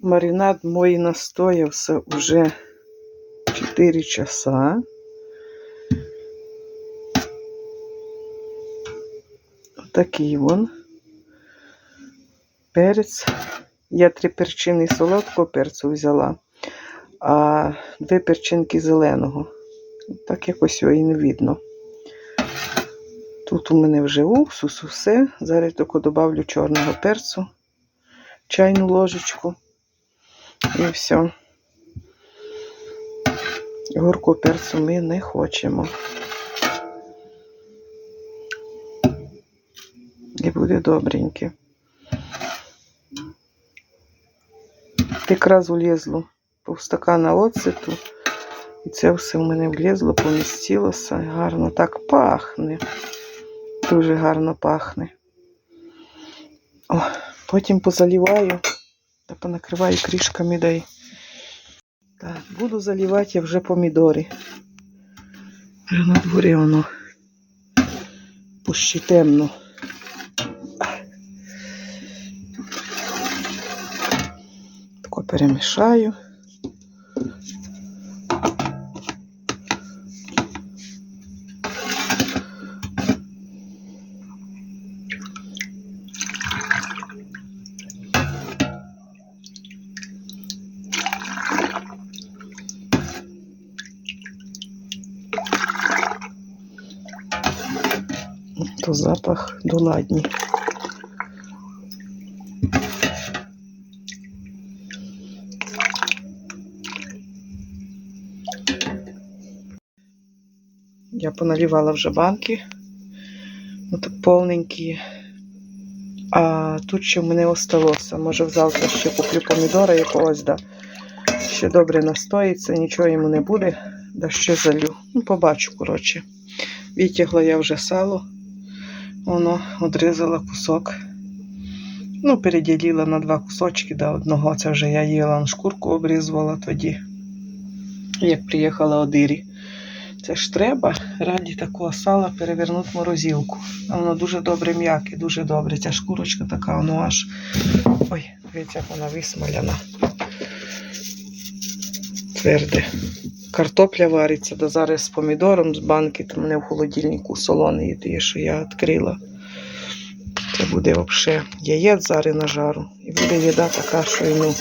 Маринад мой настоявся вже 4 часа. Такий вон. Перець. Я три перчини солодкого перцю взяла, а дві перчинки зеленого. Так якось його і не видно. Тут у мене вже уксус, усе. Зараз тільки додавлю чорного перцю, чайну ложечку. І все. Горку перцю ми не хочемо. І буде добреньке. Якраз влізло півстакана оцету. І це все в мене влізло, помістилося. Гарно так пахне. Дуже гарно пахне. О, потім позаліваю та понакриваю крішками дай. Так, буду заливати я вже помідори. На дворі воно пущі темно. Тако перемішаю. То запах доладній. Я поналивала вже банки. Отак повненькі. А тут ще в мене осталося. Може завтра ще куплю помідора якогось, да. Ще добре настоїться, нічого йому не буде. Да ще залю. Ну, побачу, коротше. Витягла я вже сало. Воно одрізала кусок. Ну, переділила на два кусочки до одного. Це вже я їла шкурку обрізувала тоді, як приїхала Одирі. Це ж треба раді такого сала перевернути морозилку. Воно дуже добре м'яке, дуже добре. Ця шкурочка така, воно аж. Ой, дивіться, як вона висмаляна. Тверде. Картопля вариться, да зараз з помідором з банки, там мене в холодильнику солоний є, що я відкрила. Це буде взагалі яєць зараз на жару. І буде їда така, що й ну.